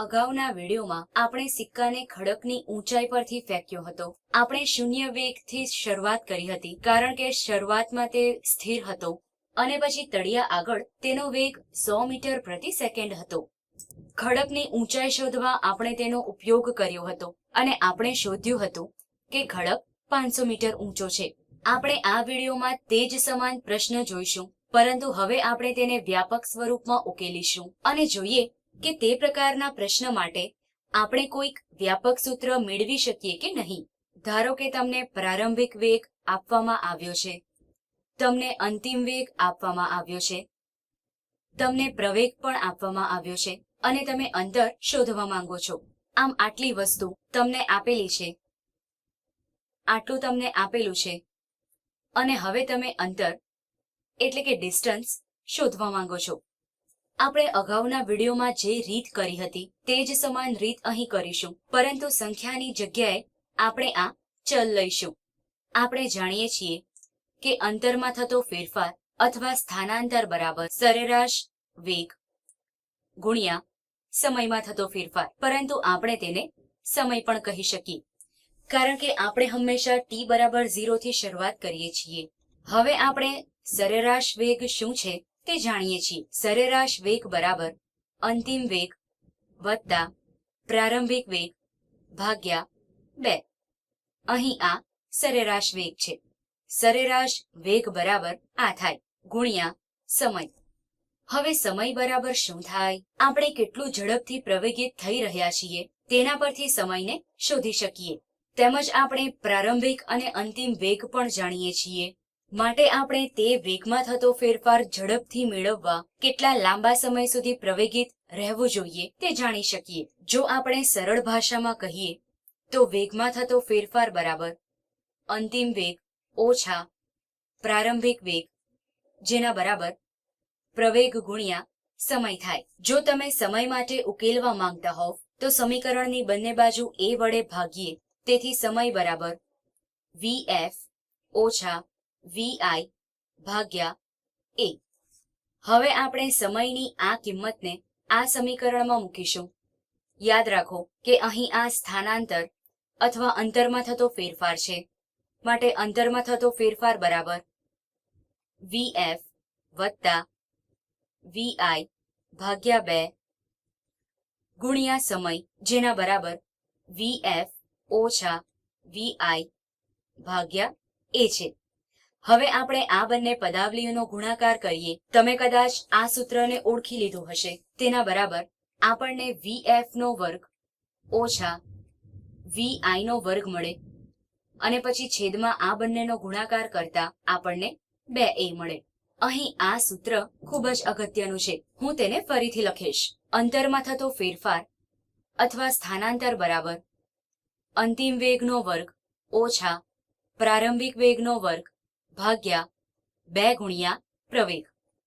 અગાઉના વિડીયોમાં આપણે સિક્કાને ખડકની ઊંચાઈ પરથી ફેંક્યો હતો. આપણે શૂન્ય વેગથી શરૂઆત કરી હતી, કારણ કે શરૂઆતમાં તે સ્થિર હતો અને પછી તળિયા આગળ તેનો વેગ સો મીટર પ્રતિ સેકન્ડ હતો. ખડકની ઊંચાઈ શોધવા આપણે તેનો ઉપયોગ કર્યો હતો અને આપણે શોધ્યું હતું કે ખડક પાંચસો મીટર ઊંચો છે. આપણે આ વિડીયોમાં તે જ સમાન પ્રશ્ન જોઈશું, પરંતુ હવે આપણે તેને વ્યાપક સ્વરૂપમાં ઉકેલીશું અને જોઈએ કે તે પ્રકારના પ્રશ્ન માટે આપણે કોઈક વ્યાપક સૂત્ર મેળવી શકીએ કે નહીં? ધારો કે તમને પ્રારંભિક વેગ આપવામાં આવ્યો છે. તમને અંતિમ વેગ આપવામાં આવ્યો છે. તમને પ્રવેગ પણ આપવામાં આવ્યો છે અને તમે અંતર શોધવા માંગો છો. આમ આટલી વસ્તુ તમને આપેલી છે. આટલું તમને આપેલું છે. અને હવે તમે અંતર, એટલે કે ડિસ્ટન્સ શોધવા માંગો છો. આપણે અગાઉના વિડીયોમાં જે રીત કરી હતી તે જ સમાન રીત અહીં કરીશું. પરંતુ સંખ્યાની જગ્યાએ આપણે આ ચલ લઈશું. આપણે જાણીએ છીએ કે અંતરમાં થતો ફેરફાર અથવા સ્થાનાંતર બરાબર સરેરાશ વેગ ગુણ્યા સમયમાં થતો ફેરફાર. પરંતુ આપણે તેને સમય પણ કહી શકીએ. કારણ કે આપણે હંમેશા ટી બરાબર ઝીરોથી શરૂઆત કરીએ છીએ. હવે આપણે સરેરાશ વેગ શું છે તે જાણીએ છીએ. સરેરાશ વેગ બરાબર અંતિમ વેગ વત્તા પ્રારંભિક વેગ ભાગ્યા બે. અહીં આ સરેરાશ વેગ છે. સરેરાશ વેગ બરાબર આ થાય. ગુણ્યા સમય. હવે સમય બરાબર શું થાય? આપણે કેટલું ઝડપથી પ્રવેગિત થઈ રહ્યા છીએ, તેના પરથી સમયને શોધી શકીએ. તેમજ આપણે પ્રારંભિક અને અંતિમ વેગ પણ જાણીએ છીએ. માટે આપણે તે વેગમાં થતો ફેરફાર ઝડપથી મેળવવા કેટલા લાંબા સમય સુધી પ્રવેગિત રહેવું જોઈએ તે જાણી શકીએ. જો આપણે સરળ ભાષામાં કહીએ, તો વેગમાં થતો ફેરફાર બરાબર અંતિમ વેગ ઓછા પ્રારંભિક વેગ, જેના બરાબર પ્રવેગ ગુણ્યા સમય થાય. જો તમે સમય માટે ઉકેલવા માંગતા હોવ, તો સમીકરણની બંને બાજુ એ વડે ભાગીએ. તેથી સમય બરાબર વી એફ ઓછા વીઆઈ ભાગ્યા એ હવે આપણે સમયની આ કિંમતને આ સમીકરણમાં મૂકીશું. યાદ રાખો કે અહીં આ સ્થાનાંતર અથવા અંતરમાં થતો ફેરફાર છે. માટે અંતરમાં થતો ફેરફાર બરાબર વીએફ વત્તા વીઆઈ ભાગ્યા બે ગુણ્યા સમય, જેના બરાબર વીએફ ઓછા વીઆઈ ભાગ્યા એ છે. હવે આપણે આ બંને પદાવલીઓનો ગુણાકાર કરીએ. તમે કદાચ આ સૂત્રને ઓળખી લીધું હશે. તેના બરાબર આપણને વીએફ નો વર્ગ ઓછા વીઆઈ નો વર્ગ મળે અને પછી છેદમાં આ બંનેનો ગુણાકાર કરતા આપણને બે એ મળે. અહીં આ સૂત્ર ખૂબ જ અગત્યનું છે. હું તેને ફરીથી લખીશ. અંતરમાં થતો ફેરફાર અથવા સ્થાનાંતર બરાબર અંતિમ વેગનો વર્ગ ઓછા પ્રારંભિક વેગનો વર્ગ ભાગ્યા બે ગુણ્યા પ્રવેગ.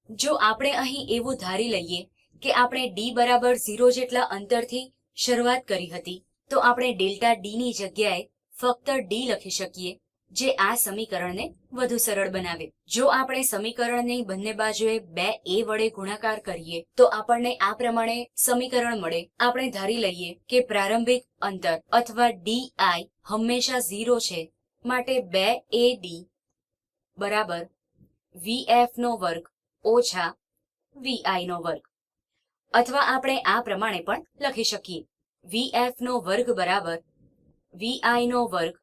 જો આપણે અહીં એવું ધારી લઈએ કે આપણે ડી બરાબર ઝીરો જેટલા અંતરથી શરૂઆત કરી હતી, તો આપણે ડેલ્ટા ડી ની જગ્યાએ ફક્ત ડી લખી શકીએ, જે આ સમીકરણને વધુ સરળ બનાવે. જો આપણે સમીકરણની બંને બાજુએ બે એ વડે ગુણાકાર કરીએ, તો આપણને આ પ્રમાણે સમીકરણ મળે. આપણે ધારી લઈએ કે પ્રારંભિક અંતર અથવા ડી આઈ હંમેશા ઝીરો છે, માટે બે એ ડી બરાબર. વીએફ નો વર્ગ ઓછા વીઆઈ નો વર્ગ. અથવા આપણે આ પ્રમાણે પણ લખી શકીએ. વીએફ નો વર્ગ બરાબર વીઆઈ નો વર્ગ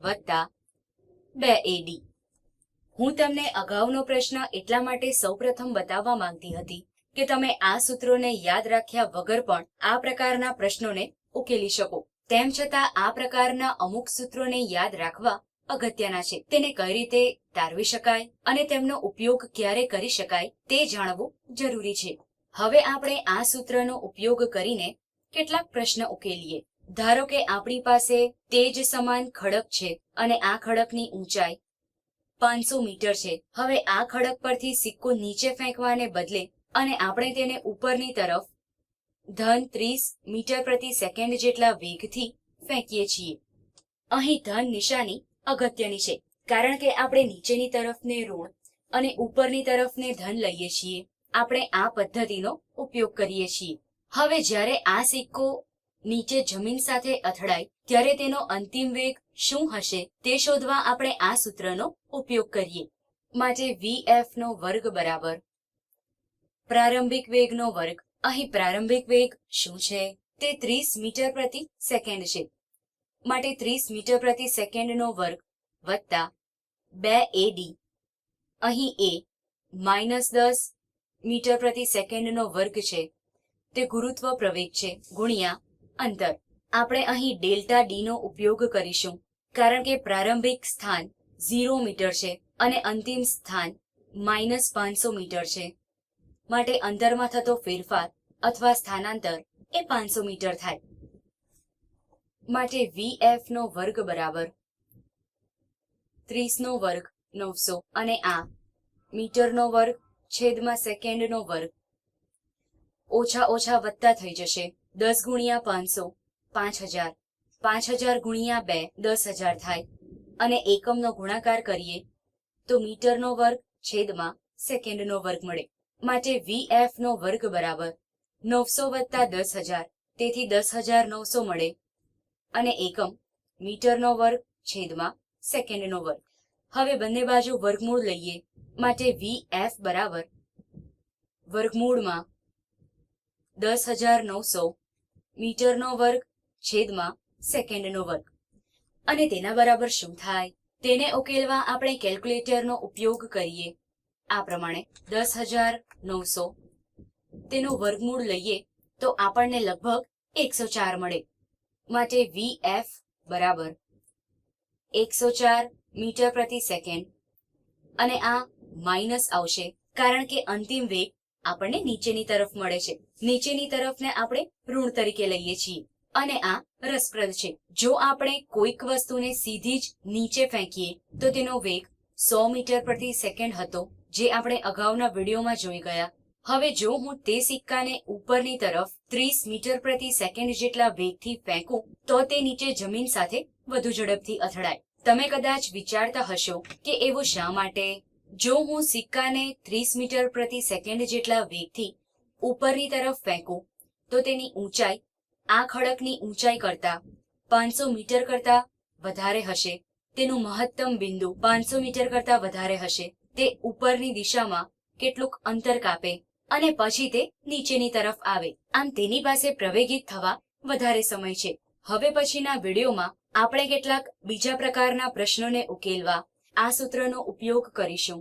વત્તા બે એડી હું તમને અગાઉનો પ્રશ્ન એટલા માટે સૌપ્રથમ બતાવવા માંગતી હતી કે તમે આ સૂત્રોને યાદ રાખ્યા વગર પણ આ પ્રકારના પ્રશ્નોને ઉકેલી શકો. તેમ છતાં આ પ્રકારના અમુક સૂત્રોને યાદ રાખવા અગત્યના છે. તેને કઈ રીતે તારવી શકાય અને તેમનો ઉપયોગ ક્યારે કરી શકાય તે જાણવું જરૂરી છે. હવે આપણે આ સૂત્રનો ઉપયોગ કરીને કેટલાક પ્રશ્ન ઉકેલીએ. ધારો કે આપણી પાસે તેજ સમાન ખડક છે અને આ ખડકની ઊંચાઈ પાંચસો મીટર છે. હવે આ ખડક પરથી સિક્કો નીચે ફેંકવાને બદલે અને આપણે તેને ઉપરની તરફ ધન ત્રીસ મીટર પ્રતિ સેકન્ડ જેટલા વેગથી ફેંકીએ છીએ. અહીં ધન નિશાની અગત્યની છે, કારણ કે આપણે નીચેની તરફને ઋણ અને ઉપરની તરફને ધન લઈએ છીએ. આપણે આ પદ્ધતિનો ઉપયોગ કરીએ છીએ. હવે જ્યારે આ સિક્કો નીચે જમીન સાથે અથડાય, ત્યારે તેનો અંતિમ વેગ શું હશે તે શોધવા આપણે આ સૂત્રનો ઉપયોગ કરીએ. માટે વીએફનો વર્ગ બરાબર. પ્રારંભિક વેગનો વર્ગ. અહીં પ્રારંભિક વેગ શું છે? તે ત્રીસ મીટર પ્રતિ સેકન્ડ છે. માટે ત્રીસ મીટર પ્રતિ સેકન્ડનો વર્ગ વત્તા બે એડી અહીં એ માઇનસ દસ મીટર પ્રતિ સેકન્ડનો વર્ગ છે. તે ગુરુત્વ પ્રવેગ છે, ગુણ્યા અંતર. આપણે અહીં ડેલ્ટા ડીનો ઉપયોગ કરીશું, કારણ કે પ્રારંભિક સ્થાન ઝીરો મીટર છે અને અંતિમ સ્થાન માઇનસ પાંચસો મીટર છે. માટે અંતરમાં થતો ફેરફાર અથવા સ્થાનાંતર એ પાંચસો મીટર થાય. માટે વીએફ નો વર્ગ બરાબર. ત્રીસ નો વર્ગ નવસો. અને આ મીટરનો વર્ગ છેદમાં સેકન્ડનો વર્ગ ઓછા ઓછા વત્તા થઈ જશે. દસ ગુણ્યા પાંચસો, પાંચ હજાર. પાંચ હજાર ગુણ્યા બે, દસ હજાર થાય. અને એકમનો ગુણાકાર કરીએ તો મીટરનો વર્ગ છેદમાં સેકન્ડનો વર્ગ મળે. માટે વીએફ નો વર્ગ બરાબર નવસો વત્તા દસ હજાર. તેથી દસ હજાર નવસો મળે. અને એકમ, મીટરનો વર્ગ છેદમાં સેકન્ડનો વર્ગ. હવે બંને બાજુ વર્ગમૂળ લઈએ, માટે વીએફ બરાબર વર્ગમૂળમાં દસ હજાર નવસો, મીટરનો વર્ગ છેદમાં સેકન્ડનો વર્ગ. અને તેના બરાબર શું થાય? તેને ઉકેલવા આપણે કેલ્ક્યુલેટરનો ઉપયોગ કરીએ. આ પ્રમાણે દસ હજાર નવસો, તેનું વર્ગમૂળ લઈએ તો આપણને લગભગ એકસો ચાર મળે. માટે વીએફ બરાબર એકસો ચાર મીટર પ્રતિ સેકન્ડ. અને આ માઇનસ આવશે, કારણ કે અંતિમ વેગ આપણને નીચેની તરફ મળે છે. નીચેની તરફને આપણે ઋણ તરીકે લઈએ છીએ. અને આ રસપ્રદ છે. જો આપણે કોઈક વસ્તુને સીધી જ નીચે ફેંકીએ, તો તેનો વેગ સો મીટર પ્રતિ સેકન્ડ હતો, જે આપણે અગાઉના વિડીયોમાં જોઈ ગયા. હવે જો હું તે સિક્કાને ઉપરની તરફ ત્રીસ મીટર પ્રતિ સેકન્ડ જેટલા વેગથી ફેંકું, તો તે નીચે જમીન સાથે વધુ ઝડપથી અથડાય. તમે કદાચ વિચારતા હશો કે એવું શા માટે? જો હું સિક્કાને ત્રીસ મીટર પ્રતિ સેકન્ડ જેટલા વેગથી ઉપરની તરફ ફેંકું, તો તેની ઊંચાઈ, આ ખડકની ઊંચાઈ કરતા પાંચસો મીટર કરતા વધારે હશે. તેનું મહત્તમ બિંદુ પાંચસો મીટર કરતા વધારે હશે. તે ઉપરની દિશામાં કેટલુંક અંતર કાપે. અને પછી તે નીચેની તરફ આવે. આમ તેની પાસે પ્રવેગિત થવા વધારે સમય છે. હવે પછીના વિડીયોમાં આપણે કેટલાક બીજા પ્રકારના પ્રશ્નોને ઉકેલવા આ સૂત્રનો ઉપયોગ કરીશું.